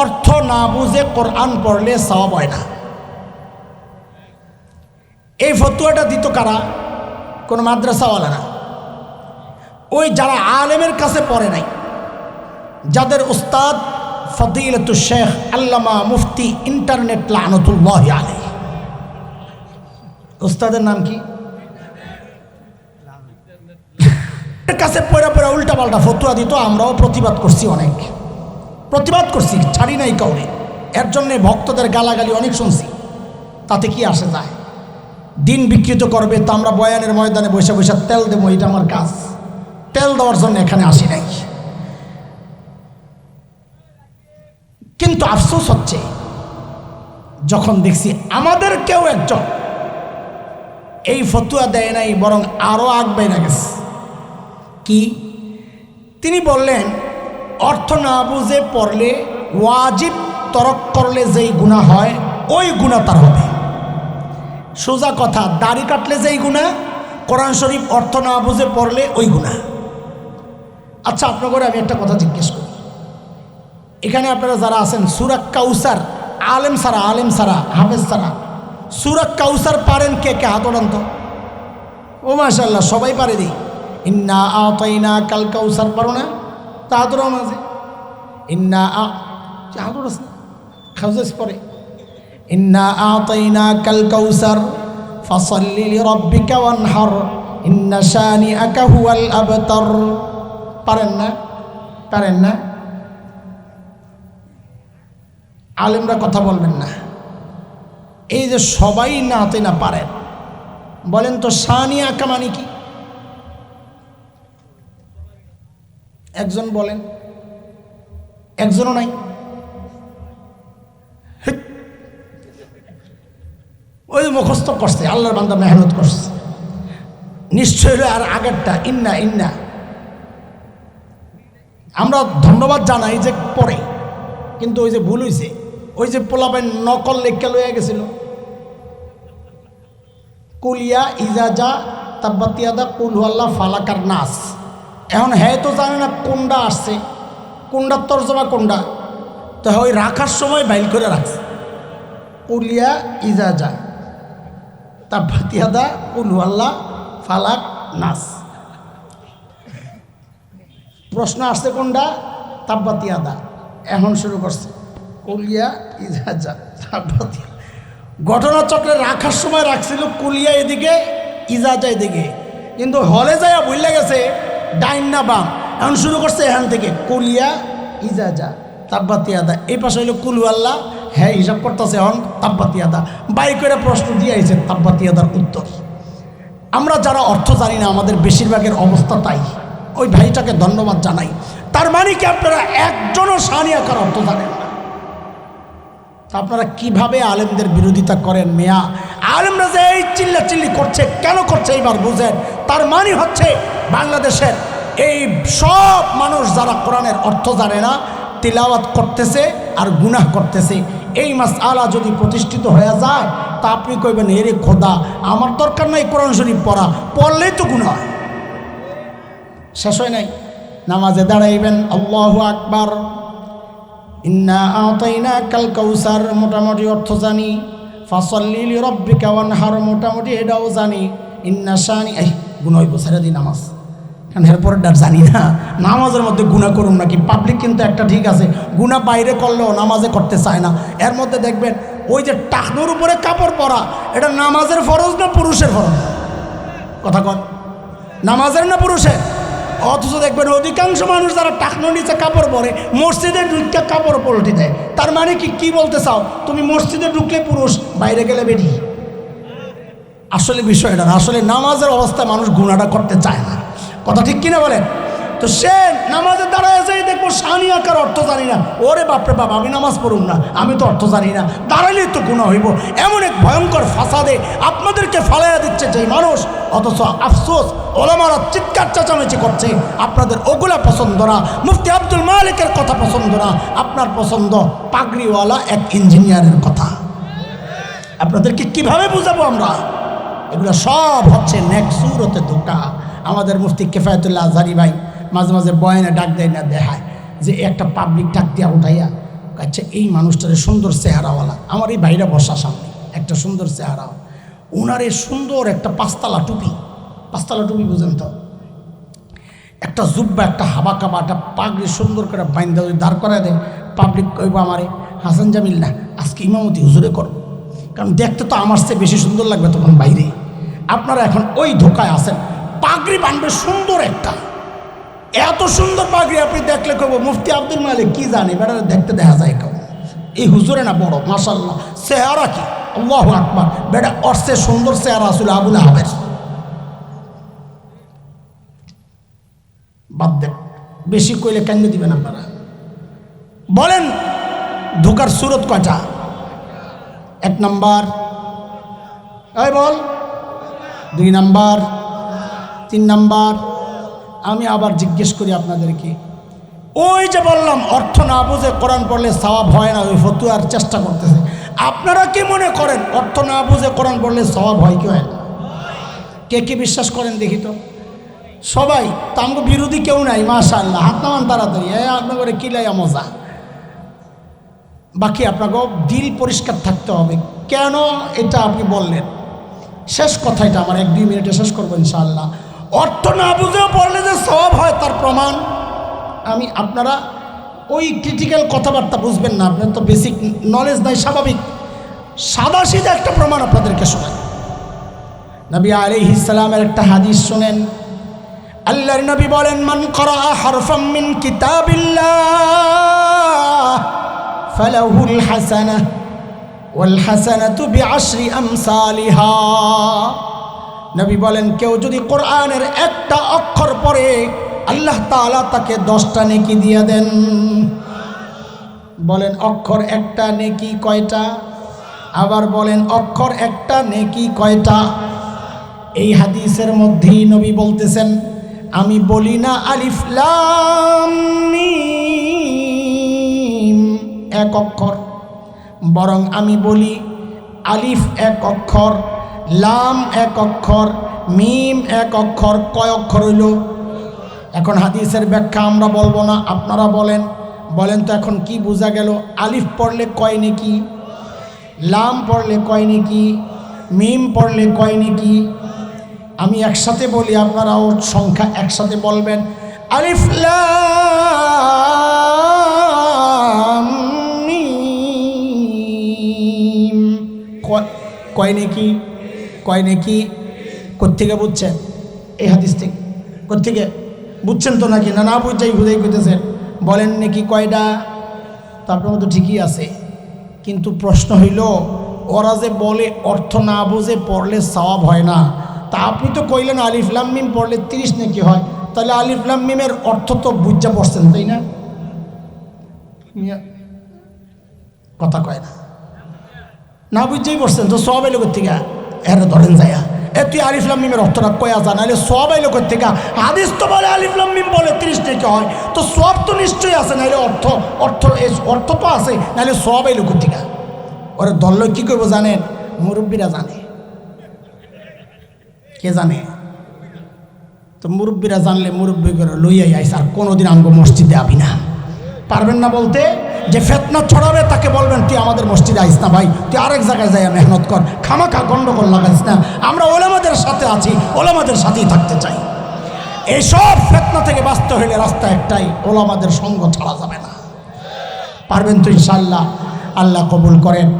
অর্থ না বুঝে কোরআন পড়লে সওয়াব হয় না। এই ফতুয়াটা দিত কারা? কোনো মাদ্রাসাওয়ালা না। ওই যারা আলেমের কাছে পড়ে নাই, যাদের উস্তাদ ফদিলতু শেখ আল্লামা মুফতি ইন্টারনেট লানতুল্লাহ আলী উস্তাদের নাম কি? কাছে পড়া পড়া উল্টা পাল্টা ফতুয়া দিত, আমরাও প্রতিবাদ করছি অনেক। প্রতিবাদ করছি, ছাড়ি নাই কাউরে। এর জন্যে ভক্তদের গালাগালি অনেক শুনছি। তাতে কি আসে যায়? দিন বিকৃত করবে তা আমরা বয়ানের ময়দানে বসে বসে তেল দেবো, এটা আমার কাজ। তেল দেওয়ার জন্য এখানে আসি নাই। কিন্তু আফসোস হচ্ছে, যখন দেখছি আমাদের কেউ একজন এই ফতুয়া দেয় নাই, বরং আরও আগ বাইরে গেছে। কি? তিনি বললেন অর্থ না বুঝে পড়লে, ওয়াজিব তরক করলে যেই গুণা হয়, ওই গুণা তার হবে। সোজা কথা, দাড়ি কাটলে যেই গুণা কোরআন শরীফ অর্থ না বুঝে পড়লে ওই গুণা আচ্ছা আপনাকে আমি একটা কথা জিজ্ঞেস করি। এখানে আপনারা যারা আছেন সুরাক কাউসার, আলেম সারা আলেম সারা, হাফেজ সারা সুরাক কাউসার পারেন কে কে হাত ওড়ান তো? ও মাশাল্লাহ সবাই পারে দিই। ইন্না আতাইনা কাল কাউসার পারো না? তা হাত মাঝে ইন্না আ ওড়াস না খাউজাস পরে ইন্না আতাইনা কাল কাউসার ফাসাল্লি লিরাব্বিকা ওয়ানহার ইন্না শানিআকা হুয়াল আবতার পারেন না? পারেন না? আলেমরা কথা বলবেন না। এই যে সবাই না হাতে না পারেন। বলেন তো শানি আঁকা মানে কি? একজন বলেন, একজনও নাই। ওই মুখস্থ করছে, আল্লাহর বান্দা মেহনত করছে। নিশ্চয় আর আগেরটা, ইন্না ইন্না। আমরা ধন্যবাদ জানাই যে পরে, কিন্তু ওই যে ভুল হয়েছে ওই যে পোলাপাই নকল লেখা লইয়া গেছিল। কুলিয়া ইজাজা তাব্বাতিয়াদা কুলহুয়াল্লাহ ফালাকার নাস। এখন হ্যাঁ তো জানে না কোনটা আসছে কোনটার তর্জমা কোনটা তো ওই রাখার সময় বাইল করে রাখছে। কুলিয়া ইজাজা তাব্বাতিয়াদা কুলহুয়াল্লাহ ফালাক নাস। প্রশ্ন আসছে কোনটা তাব্বাতিয়াদা এখন শুরু করছে। কুলিয়া ইজাজা তাব্বাতিয়া ঘটনাচক্রে রাখার সময় রাখছিল কুলিয়া এদিকে ইজাজা এদিকে। কিন্তু হলে যায় বললে গেছে ডাইন না বাম। এখন শুরু করছে এখান থেকে। কুলিয়া, ইজাজা তাব্বাতিয়াদা এই পাশে হইল কুলু আল্লাহ। হ্যাঁ হিসাব করতেছে এখন তাব্বাতিয়াদা বাই করে প্রশ্ন দিয়ে আইছে তাব্বাতিয়াদার উত্তর। আমরা যারা অর্থ জানি না, আমাদের বেশিরভাগের অবস্থা তাই। ওই ভাইটাকে ধন্যবাদ জানাই। তার মানে কি আপনারা একজনও সানিয়াকার অর্থ জানেন না? আপনারা কীভাবে আলেমদের বিরোধিতা করেন মেয়া? আলেমরা যে এই চিল্লা চিল্লি করছে, কেন করছে এইবার বুঝেন? তার মানে হচ্ছে বাংলাদেশের এই সব মানুষ যারা কোরআনের অর্থ জানে না, তিলাওয়াত করতেছে আর গুনাহ করতেছে, এই মাস আলা যদি প্রতিষ্ঠিত হয়ে যায়, তা আপনি কইবেন, এরে খোদা, আমার দরকার নাই কোরআন শরীফ পড়া, পড়লেই তো গুণা হয়। শেষ হয় নাই? নামাজে দাঁড়াইবেন, আল্লাহ আকবার, ইন্না আতাইনা কাল কৌসার মোটামুটি অর্থ জানি ফাসল্লিলি রব্বিকা ওয়ানহার, মোটামুটি এটাও জানি, ইন্না শানি গুণ হইব, ছেড়ে দিই নামাজ। কারণ এরপর ডার জানি না, নামাজের মধ্যে গুণা করুন নাকি? পাবলিক কিন্তু একটা ঠিক আছে, গুণা বাইরে করলেও নামাজে করতে চায় না। এর মধ্যে দেখবেন, ওই যে টাকনোর উপরে কাপড় পরা, এটা নামাজের ফরজ না পুরুষের ফরজ? কথা কন। নামাজের না পুরুষের? অথচ দেখবেন অধিকাংশ মানুষ যারা টাকনো নিচে কাপড় পরে, মসজিদে ঢুকতে কাপড় পল্টি দেয় তার মানে কি? কি বলতে চাও? তুমি মসজিদে ঢুকলে পুরুষ, বাইরে গেলে বেরি আসলে বিষয়টা আসলে নামাজের অবস্থা মানুষ গুণাটা করতে চায় না। কথা ঠিক কিনা বলেন? তো সে নামাজের দাঁড়ায় যাই দেখব সানি আঁকার অর্থ জানি না। ওরে বাপরে বাপ, আমি নামাজ পড়ুন না, আমি তো অর্থ জানি না। দাঁড়ালেই তো গুণা হইব। এমন এক ভয়ঙ্কর ফাসাদে আপনাদেরকে ফালাইয়া দিচ্ছে যে মানুষ। অথচ আফসোস, ওলামারা চিৎকার চেঁচামেচি করছে, আপনাদের ওগুলা পছন্দ না। মুফতি আব্দুল মালিকের কথা পছন্দ না, আপনার পছন্দ পাগড়িওয়ালা এক ইঞ্জিনিয়ারের কথা। আপনাদেরকে কীভাবে বুঝাবো আমরা? এগুলো সব হচ্ছে নেক্সুরতে ধোকা আমাদের মুফতি কেফায়তুল্লাহ আজহারি ভাই মাঝে মাঝে বয়ানে ডাক দেয় না, দেখায় যে একটা পাবলিক ডাক দিয়া উঠাইয়া আচ্ছা এই মানুষটার সুন্দর চেহারাওয়ালা। আমার এই ভাইরা বসা সামনে, একটা সুন্দর চেহারা ওনার সুন্দর একটা পাঁচতলা টুপি। পাঁচতলা টুপি বুঝেন তো? একটা জুব্বা, একটা হাবা কাবা, একটা পাগড়ি সুন্দর করে বাইন্দা যদি দাঁড় করায় দেয় পাবলিক কইব আমারে, হাসান জামিল না আজকে ইমামতি হুজুরে করো। কারণ দেখতে তো আমার চেয়ে বেশি সুন্দর লাগবে তখন বাইরে। আপনারা এখন ওই ধোকায় আছেন। পাগড়ি বানবে সুন্দর একটা। এত সুন্দর পাগড়ি আপনি দেখলে কব মুফতি আব্দুল মালিক কি জানি? বেড়া দেখতে দেখা যায় কেউ এই হুজুরে না বড় মাসাল্লাহ চেহারা কি? আল্লাহ আকবার। বেটা অর্থে সুন্দর চেহারা আসলে আবুল আহবের। বাদ দেন। বেশি কইলে কেন দিবেন আপনারা? বলেন, ধোকার সুরত কয়টা? এক নাম্বার। এই বল। দুই নাম্বার, তিন নাম্বার। আমি আবার জিজ্ঞেস করি আপনাদেরকে, ওই যে বললাম, অর্থ না বুঝে কোরআন পড়লে সওয়াব হয় না, ওই ফতুয়ার চেষ্টা করতেছে। আপনারা কি মনে করেন, অর্থ না বুঝে কোরআন পড়লে সওয়াব হয় কি হয় কে কে বিশ্বাস করেন দেখি তো। সবাই, তো বিরোধী কেউ নাই মাশা আল্লাহ হাত নামান তাড়াতাড়ি এ করে কিলাইয়া মজা? বাকি আপনাকে দিল পরিষ্কার থাকতে হবে। কেন এটা আপনি বললেন? শেষ কথা এটা আমার এক দুই মিনিটে শেষ করব ইনশাআল্লাহ। অর্থ না বুঝেও পড়লে যে সব হয় তার প্রমাণ। আমি আপনারা ওই ক্রিটিক্যাল কথাবার্তা বুঝবেন না আপনার তো বেসিক নলেজ নাই, স্বাভাবিক। সাদা সিধা একটা প্রমাণ আপনাদেরকে শোনায় নবী আলাইহিস সালামের একটা হাদিস শোনেন, আল্লাহর নবী বলেন, মান করা হারফাম মিন কিতাবিল্লাহ, ফালাহুল নবী বলেন, কেউ যদি কোরআনের একটা অক্ষর পরে আল্লাহ তাআলা তাকে দশটা নেকি দিয়ে দেন। বলেন, অক্ষর একটা নেকি কয়টা? আবার বলেন, অক্ষর একটা নেকি কয়টা? এই হাদিসের মধ্যেই নবী বলতেছেন, আমি বলি না আলিফ লাম মিম, এক অক্ষর। বরং আমি বলি আলিফ এক অক্ষর, লাম এক অক্ষর, মিম এক অক্ষর, কয় অক্ষর হইল? এখন হাদিসের ব্যাখ্যা আমরা বলব না, আপনারা বলেন। বলেন তো এখন কি বোঝা গেল? আলিফ পড়লে কয় নাকি? লাম পড়লে কয় নাকি? মিম পড়লে কয় নাকি? আমি একসাথে বলি, আপনারাও সংখ্যা একসাথে বলবেন। আলিফ, লাম! কয় নাকি? কয় নাকি? কোথেকে বুঝছেন? এই হাদিস থেকে। কোথেকে বুঝছেন তো নাকি? না না বুঝাই বুঝাই কইতেছেন। বলেন নাকি কয়টা? তো আপনার মতো ঠিকই আছে। কিন্তু প্রশ্ন হইল, ওরা যে বলে অর্থ না বুঝে পড়লে সওয়াব হয় না। তা আপনি তো কইলেন আলিফলাম মিম পড়লে তিরিশ নাকি হয়। তাহলে আলিফলাম মিমের অর্থ তো বুঝা পড়ছেন তাই না? কথা কয় না। না বুঝতেই পড়ছেন তো সব এলো থেকে এর ধরেন যায়া। এ তুই আলিফলাম মিমের অর্থটা কয়া যা নাহলে সব এলো থেকে হাদিস তো বলে আলিফলাম বলে, তিরিশ থেকে হয়। তো সব তো নিশ্চয়ই আছে নাহলে অর্থ অর্থ অর্থ তো আছে নাহলে সব এলো থেকে। ওরা দল কী করব জানেন? মুরব্বীরা জানে। কে জানে? তো মুরব্বীরা জানলে মুরব্বী করে লইয়াই আইস, আর কোনোদিন আমগো মসজিদে আবি না। পারবেন না বলতে? যে ফেতনা ছড়াবে, তাকে বলবেন, তুই আমাদের মসজিদে আইস না ভাই, তুই আরেক জায়গায় যাই মেহনত কর। খামাখা গণ্ডগোল লাগাইস না। আমরা ওলামাদের সাথে আছি, ওলামাদের সাথেই থাকতে চাই। এইসব ফেতনা থেকে বাঁচতে হইলে রাস্তা একটাই, ওলামাদের সঙ্গ ছাড়া যাবে না। পারবেন তুই ইনশাল্লাহ আল্লাহ কবুল করেন।